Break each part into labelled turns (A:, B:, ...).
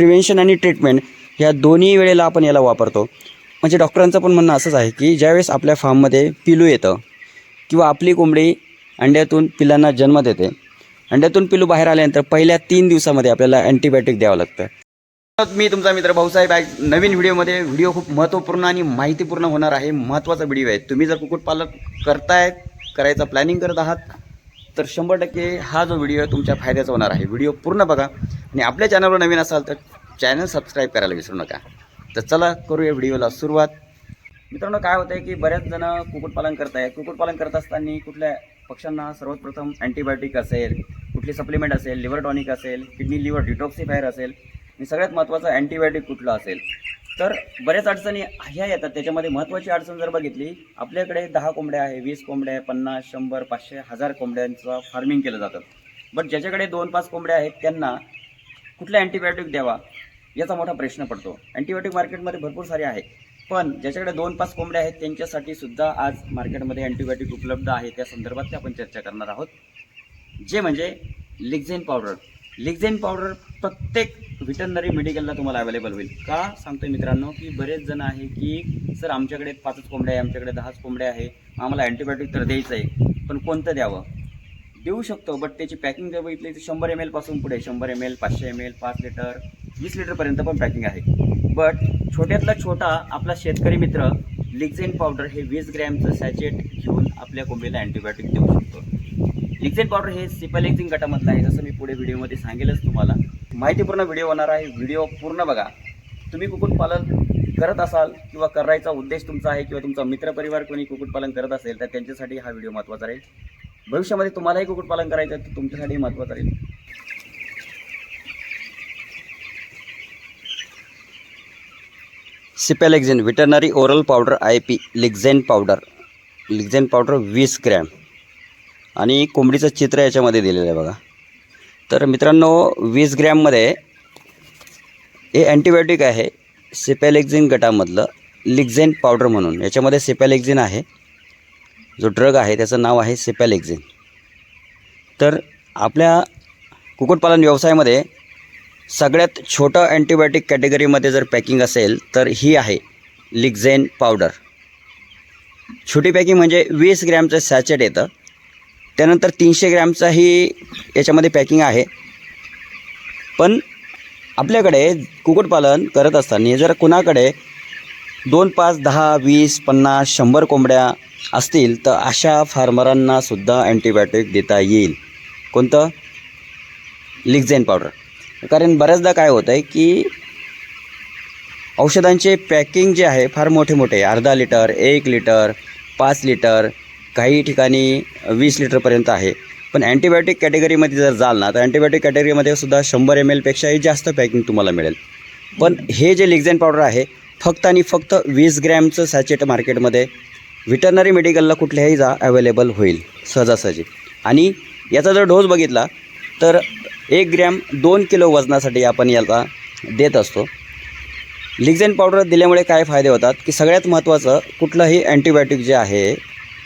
A: Prevention आणि treatment ह्या दोन्ही वेळेला आपण याला वापरतो. म्हणजे डॉक्टरांचं पण म्हणणं असंच आहे की ज्यावेळेस आपल्या फार्ममध्ये पिलू येतं किंवा आपली कोंबडी अंड्यातून पिलांना जन्म देते अंड्यातून पिलू बाहेर आल्यानंतर पहिल्या तीन दिवसामध्ये आपल्याला अँटीबायोटिक द्यावं लागतं. मी तुमचा मित्र भाऊसाहेब आहे. नवीन व्हिडिओमध्ये व्हिडिओ खूप महत्त्वपूर्ण आणि माहितीपूर्ण होणार आहे. महत्त्वाचा व्हिडिओ आहे. तुम्ही जर कुक्कुटपालन करताय करायचा प्लॅनिंग करत आहात तर शंभर टक्के हा जो व्हिडिओ आहे तुमच्या फायद्याचा होणार आहे. व्हिडिओ पूर्ण बघा. आणि आपल्या चॅनलवर नवीन असाल तर चॅनल सबस्क्राईब करायला विसरू नका. तर चला करूया व्हिडिओला सुरुवात. मित्रांनो काय होतं आहे की बऱ्याच जणं कुक्कुटपालन करत आहे कुक्कुटपालन करत असताना कुठल्या पक्ष्यांना सर्वप्रथम अँटीबायोटिक असेल कुठली सप्लिमेंट असेल लिव्हर टॉनिक असेल किडनी लिव्हर डिटॉक्सिफायर असेल आणि सगळ्यात महत्त्वाचं अँटीबायोटिक कुठलं असेल? तर बऱ्याच अडचणी ह्या येतात. त्याच्यामध्ये महत्त्वाची अडचण जर बघितली आपल्याकडे दहा कोंबड्या आहे वीस कोंबड्या आहे पन्नास शंभर पाचशे हजार कोंबड्यांचं फार्मिंग केलं जातं. बट ज्याच्याकडे दोन पाच कोंबड्या आहेत त्यांना कुठला अँटीबायोटिक द्यावा याचा मोठा प्रश्न पडतो. अँटीबायोटिक मार्केटमध्ये भरपूर सारे आहे पण ज्याच्याकडे दोन पाच कोंबड्या आहेत त्यांच्यासाठी सुद्धा आज मार्केटमध्ये अँटीबायोटिक उपलब्ध आहे. त्या संदर्भात ते आपण चर्चा करणार आहोत. जे म्हणजे लिग्झेन पावडर लिग्झेन पावडर प्रत्येक व्हिटनरी मेडिकलला तुम्हाला अवेलेबल होईल. का? सांगतोय मित्रांनो की बरेच जण आहे की सर आमच्याकडे पाचच कोंबड्या आहे आमच्याकडे दहाच कोंबड्या आहे आम्हाला अँटीबायोटिक तर द्यायचं आहे पण कोणतं द्यावं? देऊ शकतो बट त्याची पॅकिंग जर बघितली तर शंभर एम एलपासून पुढे शंभर एम एल पाचशे एम एल पाच लिटर वीस लिटरपर्यंत पण पॅकिंग आहे. बट छोट्यातला छोटा आपला शेतकरी मित्र लिक्झेन पावडर हे वीस ग्रॅमचं सॅचेट घेऊन आपल्या कोंबडीला अँटीबायोटिक देऊ शकतो. लिग्झेन पावडर हे सिपलेक्झिंग गटामधलं आहे. जसं मी पुढे व्हिडिओमध्ये सांगेलच तुम्हाला. माहितीपूर्ण व्हिडिओ होणार आहे. व्हिडिओ पूर्ण बघा. तुम्ही कुक्कुटपालन करत असाल किंवा करायचा उद्देश तुमचा आहे किंवा तुमचा मित्रपरिवार कोणी कुक्कुटपालन करत असेल तर त्यांच्यासाठी हा व्हिडिओ महत्त्वाचा राहील. भविष्यामध्ये तुम्हालाही कुक्कुटपालन करायचं आहे तर तुमच्यासाठी महत्त्वाचा राहील. Cephalexin veterinary oral powder I P Lixen powder Lixen powder वीस ग्रॅम. आणि कोंबडीचं चित्र याच्यामध्ये दिलेलं आहे बघा. तर मित्रांनो वीस ग्रॅममध्ये हे अँटीबायोटिक आहे सिपॅलेक्झिन गटामधलं लिग्झेन पावडर म्हणून. याच्यामध्ये सिपॅलेक्झिन आहे. जो ड्रग आहे त्याचं नाव आहे सिपॅलेक्झिन. तर आपल्या कुक्कुटपालन व्यवसायामध्ये सगळ्यात छोटं अँटीबायोटिक कॅटेगरीमध्ये जर पॅकिंग असेल तर ही आहे लिग्झेन पावडर. छोटी पॅकिंग म्हणजे वीस ग्रॅमचं सॅचेट येतं. त्यानंतर तीनशे ग्रॅमचाही याच्यामध्ये पॅकिंग आहे. पण आपल्याकडे कुक्कुटपालन करत असताना जर कुणाकडे दोन पाच दहा वीस पन्नास शंभर कोंबड्या असतील तर अशा फार्मरांनासुद्धा अँटीबायोटिक देता येईल. कोणतं? Lixen powder. कारण बऱ्याचदा काय होतं आहे की औषधांचे पॅकिंग जे आहे फार मोठे मोठे अर्धा लिटर एक लिटर पाच लिटर काही ठिकाणी वीस लिटरपर्यंत आहे. पण अँटीबायोटिक कॅटेगरीमध्ये जर जाल ना तर अँटीबायोटिक कॅटेगरीमध्ये सुद्धा शंभर एम एलपेक्षाही जास्त पॅकिंग तुम्हाला मिळेल. पण हे जे लिग्झेन पावडर आहे फक्त आणि फक्त वीस ग्रॅमचं सॅचेट मार्केटमध्ये व्हिटरनरी मेडिकलला कुठल्याही जा अवेलेबल होईल सहजासहजी. आणि याचा जर डोस बघितला तर एक ग्रॅम दोन किलो वजनासाठी आपण याला देत असतो. लिग्झेन पावडर दिल्यामुळे काय फायदे होतात की सगळ्यात महत्त्वाचं कुठलंही अँटीबायोटिक जे आहे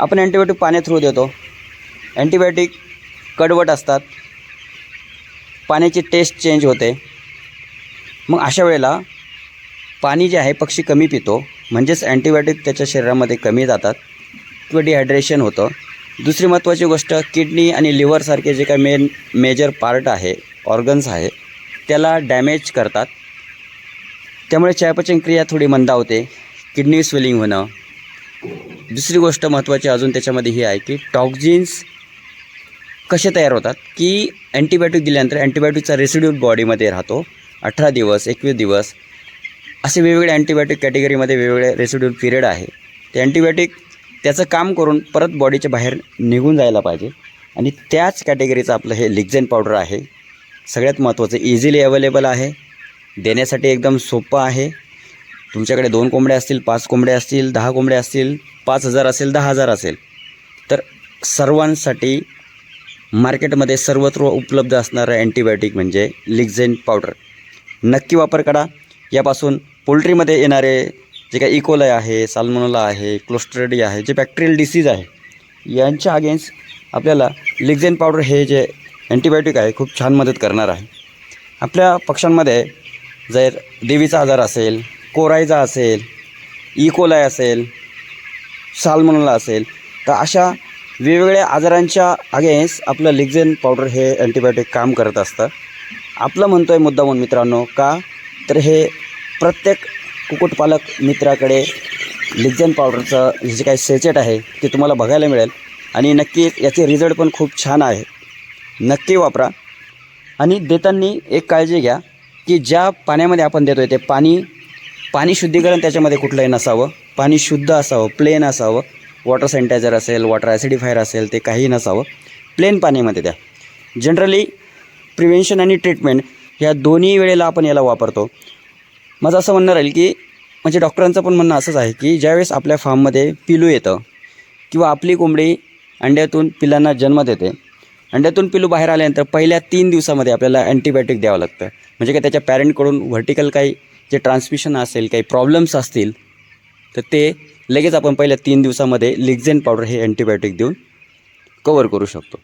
A: आपण अँटीबायोटिक पाण्या थ्रू देतो. अँटीबायोटिक कडवट असतात. पाण्याची टेस्ट चेंज होते. मग अशा वेळेला पाणी जे आहे पक्षी कमी पितो. म्हणजेच अँटीबायोटिक त्याच्या शरीरामध्ये कमी जातात. किंवा डिहायड्रेशन होतं. दुसरी महत्त्वाची गोष्ट किडनी आणि लिव्हरसारखे जे काही मेन मेजर पार्ट आहे ऑर्गन्स आहे त्याला डॅमेज करतात. त्यामुळे चयापचन क्रिया थोडी मंदावते किडनी स्वेलिंग होणं. दुसरी गोष्ट महत्त्वाची अजून त्याच्यामध्ये ही आहे की टॉक्झिन्स कसे तयार होतात? की अँटीबायोटिक दिल्यानंतर अँटीबायोटिकचा रेसिड्यूल बॉडीमध्ये राहतो अठरा दिवस एकवीस दिवस असे वेगवेगळे अँटीबायोटिक कॅटेगरीमध्ये वेगवेगळे रेसिड्यूल पिरियड आहे. ते अँटीबायोटिक त्याचं काम करून परत बॉडीच्या बाहेर निघून जायला पाहिजे. आणि त्याच कॅटेगरीचं आपलं हे लिग्झेन पावडर आहे. सगळ्यात महत्त्वाचं इझिली अवेलेबल आहे. देण्यासाठी एकदम सोपं आहे. तुमच्याकडे दोन कोंबड्या असतील पाच कोंबड्या असतील दहा कोंबड्या असतील पाच हजार असेल दहा हजार असेल. तर सर्वांसाठी मार्केटमध्ये सर्वत्र उपलब्ध असणारं अँटीबायोटिक म्हणजे लिग्झेन पावडर. नक्की वापर करा. यापासून पोल्ट्रीमध्ये येणारे जे काही e. इकोलाय आहे साल्मोनोला आहे क्लोस्ट्रेडी आहे जे बॅक्टेरियल डिसीज आहे यांच्या अगेन्स्ट आपल्याला लिग्झेन पावडर हे जे अँटीबायोटिक आहे खूप छान मदत करणार आहे. आपल्या पक्ष्यांमध्ये जर देवीचा आजार असेल कोरायचा असेल e. इकोलाय असेल सालमोनला असेल तर अशा वेगवेगळ्या आजारांच्या अगेन्स्ट आपलं लिग्झेन पावडर हे अँटीबायोटिक काम करत असतं. आपलं म्हणतो आहे मुद्दा म्हणून मित्रांनो का? तर हे प्रत्येक कुक्कुटपालक मित्राकडे लिग्झेन पावडरचं जे काही सेचेट आहे ते तुम्हाला बघायला मिळेल. आणि नक्की याचे रिझल्ट पण खूप छान आहे. नक्की वापरा. आणि देताना एक काळजी घ्या की ज्या पाण्यामध्ये आपण देतो आहे ते पाणी पाणी शुद्धीकरण त्याच्यामध्ये कुठलंही नसावं. पाणी शुद्ध असावं प्लेन असावं. वॉटर सॅनिटायझर असेल वॉटर ॲसिडिफायर असेल ते काहीही नसावं. प्लेन पाण्यामध्ये द्या. जनरली प्रिव्हेन्शन आणि ट्रीटमेंट ह्या दोन्ही वेळेला आपण याला वापरतो. माझं असं म्हणणं राहील की म्हणजे डॉक्टरांचं पण म्हणणं असंच आहे की ज्यावेळेस आपल्या फार्ममध्ये पिलू येतं किंवा आपली कोंबडी अंड्यातून पिलांना जन्म देते अंड्यातून पिलू बाहेर आल्यानंतर पहिल्या तीन दिवसामध्ये आपल्याला अँटीबायोटिक द्यावं लागतं. म्हणजे काय त्याच्या पॅरेंटकडून व्हर्टिकल काही जे ट्रान्समिशन असेल काही प्रॉब्लेम्स असतील तर ते लगेच आपण पहिल्या तीन दिवसामध्ये लिक्झेन पावडर हे अँटीबायोटिक देऊन कवर करू शकतो.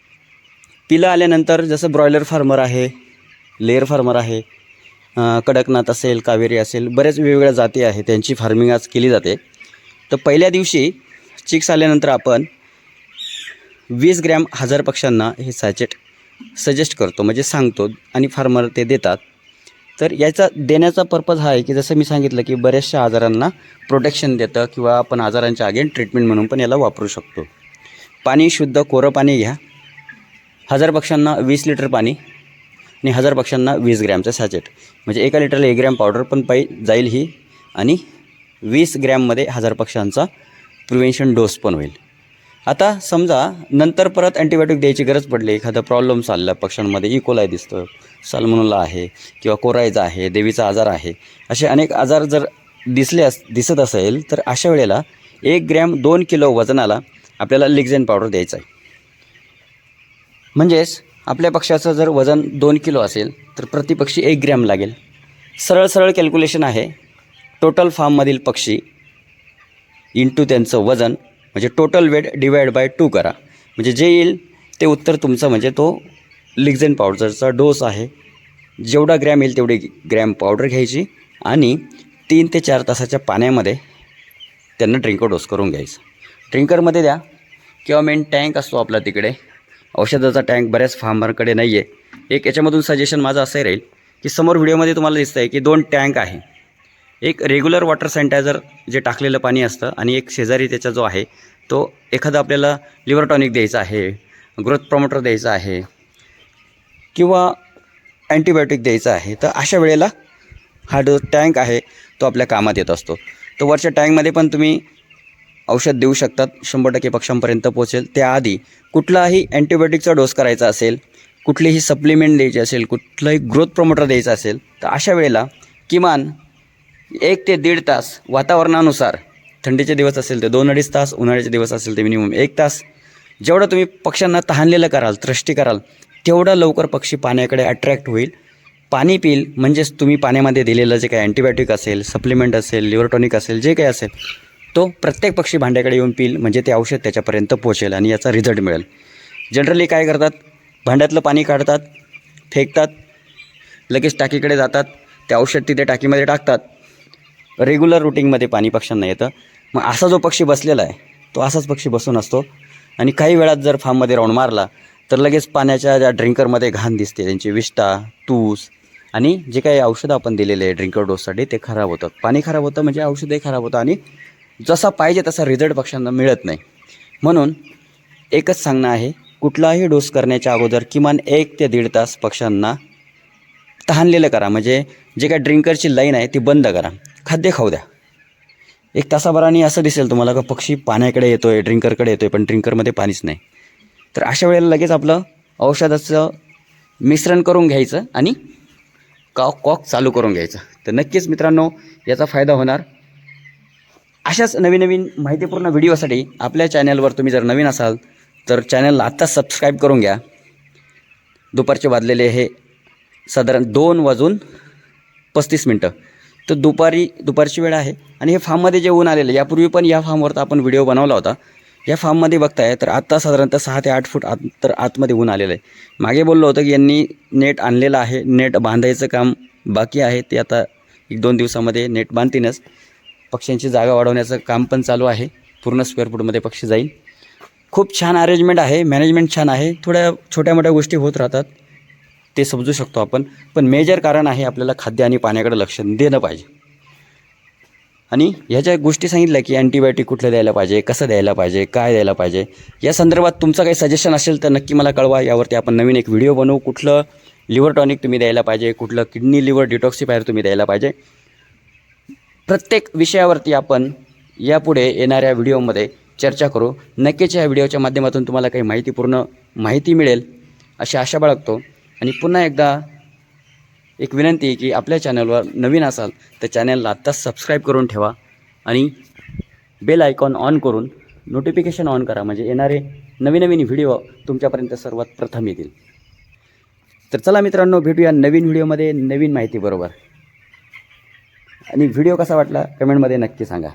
A: पिलं आल्यानंतर जसं ब्रॉयलर फार्मर आहे लेअर फार्मर आहे कडकनाथ असेल कावेरी असेल बऱ्याच वेगवेगळ्या जाती आहे त्यांची फार्मिंग आज केली जाते. तर पहिल्या दिवशी चिक्स आल्यानंतर आपण वीस ग्रॅम हजार पक्ष्यांना हे सॅचेट सजेस्ट करतो म्हणजे सांगतो आणि फार्मर ते देतात. तर याचा देण्याचा पर्पज हा आहे की जसं मी सांगितलं की बऱ्याचशा आजारांना प्रोटेक्शन देतं किंवा आपण आजारांच्या अगेन ट्रीटमेंट म्हणून पण याला वापरू शकतो. पाणी शुद्ध कोरं पाणी घ्या. हजार पक्ष्यांना वीस लिटर पाणी आणि हजार पक्ष्यांना वीस ग्रॅमचं सॅचेट म्हणजे एका लिटरला एक ग्रॅम पावडर पण पाई जाईल ही आणि वीस ग्रॅममध्ये हजार पक्ष्यांचा प्रिव्हेन्शन डोस पण होईल. आता समजा नंतर परत अँटीबायोटिक द्यायची गरज पडली. एखादा प्रॉब्लेम चालला पक्ष्यांमध्ये e. इकोलाय दिसतं. सालमोनला आहे किंवा कोरायचा आहे देवीचा आजार आहे असे अनेक आजार जर दिसले अस दिसत असेल तर अशा वेळेला एक ग्रॅम दोन किलो वजनाला आपल्याला लिक्झेन पावडर द्यायचं आहे. म्हणजेच आपल्या पक्षाचं जर वजन दोन किलो असेल तर प्रतिपक्षी एक ग्रॅम लागेल. सरळ सरळ कॅल्क्युलेशन आहे. टोटल फार्ममधील पक्षी इंटू त्यांचं वजन म्हणजे total weight divide by two करा. म्हणजे जे येईल ते उत्तर तुमचं म्हणजे तो लिक्झेन पावडरचा डोस आहे. जेवढा ग्रॅम येईल तेवढी ग्रॅम पावडर घ्यायची आणि तीन ते चार तासाच्या पाण्यामध्ये त्यांना ड्रिंकर डोस करून घ्यायचं. ड्रिंकरमध्ये द्या किंवा मेन टँक असतो आपला तिकडे. औषधाचा टँक बऱ्याच फार्मरकडे नाही आहे एक याच्यामधून सजेशन माझं असंही राहील की समोर व्हिडिओमध्ये तुम्हाला दिसतं आहे की दोन टँक आहे. एक रेग्युलर वॉटर सॅनिटायझर जे टाकलेलं पाणी असतं आणि एक शेजारी त्याचा जो आहे तो एखादा आपल्याला लिव्हर टॉनिक द्यायचा आहे ग्रोथ प्रमोटर द्यायचा आहे किंवा अँटीबायोटिक द्यायचं आहे तर अशा वेळेला हा जो टँक आहे तो आपल्या कामात येत असतो. तर वरच्या टँकमध्ये पण तुम्ही औषध देऊ शकतात शंभर टक्के पक्षांपर्यंत पोचेल त्याआधी कुठलाही अँटीबायोटिकचा डोस करायचा असेल कुठलीही सप्लिमेंट द्यायची असेल कुठलंही ग्रोथ प्रमोटर द्यायचा असेल तर अशा वेळेला किमान एक ते दीड तास वातावरणानुसार थंडीचे दिवस असेल ते दोन अडीच तास उन्हाळ्याचे दिवस असेल ते मिनिमम एक तास जेवढं तुम्ही पक्ष्यांना तहानलेलं कराल त्रष्टी कराल तेवढं लवकर पक्षी पाण्याकडे अट्रॅक्ट होईल. पाणी पिईल म्हणजेच तुम्ही पाण्यामध्ये दिलेलं जे काही अँटीबायोटिक असेल सप्लिमेंट असेल लिव्हरटॉनिक असेल जे काही असेल तो प्रत्येक पक्षी भांड्याकडे येऊन पिईल म्हणजे ते औषध त्याच्यापर्यंत पोहोचेल आणि याचा रिझल्ट मिळेल. जनरली काय करतात? भांड्यातलं पाणी काढतात फेकतात लगेच टाकीकडे जातात ते औषध तिथे टाकीमध्ये टाकतात. रेग्युलर रुटीनमध्ये पाणी पक्ष्यांना येतं. मग असा जो पक्षी बसलेला आहे तो असाच पक्षी बसून असतो. आणि काही वेळात जर फार्ममध्ये राऊंड मारला तर लगेच पाण्याच्या ज्या ड्रिंकरमध्ये घाण दिसते त्यांची विष्टा तूस आणि जे काही औषधं आपण दिलेले आहे ड्रिंकर डोससाठी ते खराब होतात. पाणी खराब होतं म्हणजे औषधही खराब होतं आणि जसा पाहिजे तसा रिझल्ट पक्ष्यांना मिळत नाही. म्हणून एकच सांगणं आहे कुठलाही डोस करण्याच्या अगोदर किमान एक ते दीड तास पक्ष्यांना तहानलेलं करा. म्हणजे जे काय ड्रिंकरची लाईन आहे ती बंद करा. खाद्य खाऊ द्या. एक तासाभराने असं दिसेल तुम्हाला का पक्षी पाण्याकडे येतो आहे ड्रिंकरकडे येतो आहे पण ड्रिंकरमध्ये पाणीच नाही. तर अशा वेळेला लगेच आपलं औषधाचं मिश्रण करून घ्यायचं आणि कॉक कॉक चालू करून घ्यायचं. तर नक्कीच मित्रांनो याचा फायदा होणार. अशाच नवीन नवीन माहितीपूर्ण व्हिडिओसाठी आपल्या चॅनलवर तुम्ही जर नवीन असाल तर चॅनलला आत्ताच सबस्क्राईब करून घ्या. दुपारचे वाजलेले हे साधारण दोन वाजून पस्तीस मिनटं. तर दुपारी दुपारची वेळ आहे आणि हे फार्ममध्ये जे ऊन आलेलं यापूर्वी पण या फार्मवर आपण व्हिडिओ बनवला होता. या फार्ममध्ये बघताय तर आत्ता साधारणतः सहा ते आठ फूट आत तर आतमध्ये ऊन आलेलं आहे. मागे बोललो होतं की यांनी नेट आणलेलं आहे नेट बांधायचं काम बाकी आहे ते आता एक दोन दिवसामध्ये नेट बांधतीनच पक्ष्यांची जागा वाढवण्याचं काम पण चालू आहे पूर्ण स्क्वेअर फूटमध्ये पक्षी जाईल. खूप छान अरेंजमेंट आहे मॅनेजमेंट छान आहे थोड्या छोट्या मोठ्या गोष्टी होत राहतात ते समजू शकतो आपण. पण मेजर कारण आहे आपल्याला खाद्य आणि पाण्याकडे लक्ष देणं पाहिजे. आणि ह्या ज्या गोष्टी सांगितल्या की अँटीबायोटिक कुठलं द्यायला पाहिजे कसं द्यायला पाहिजे काय द्यायला पाहिजे? या संदर्भात तुमचं काही सजेशन असेल तर नक्की मला कळवा. यावरती आपण नवीन एक व्हिडिओ बनवू. कुठलं लिव्हर टॉनिक तुम्ही द्यायला पाहिजे कुठलं किडनी लिव्हर डिटॉक्सिफायर तुम्ही द्यायला पाहिजे. प्रत्येक विषयावरती आपण यापुढे येणाऱ्या व्हिडिओमध्ये चर्चा करू. नक्कीच या व्हिडिओच्या माध्यमातून तुम्हाला काही माहितीपूर्ण माहिती मिळेल अशी आशा बाळगतो. आणि पुन्हा एकदा एक विनंती आहे की आपल्या चॅनलवर नवीन असाल तर चॅनलला आत्ताच सबस्क्राईब करून ठेवा आणि बेल आयकॉन ऑन करून नोटिफिकेशन ऑन करा. म्हणजे येणारे नवीन नवीन व्हिडिओ तुमच्यापर्यंत सर्वात प्रथम येतील. तर चला मित्रांनो भेटूया नवीन व्हिडिओमध्ये नवीन माहितीबरोबर आणि व्हिडिओ कसा वाटला? कमेंटमध्ये नक्की सांगा.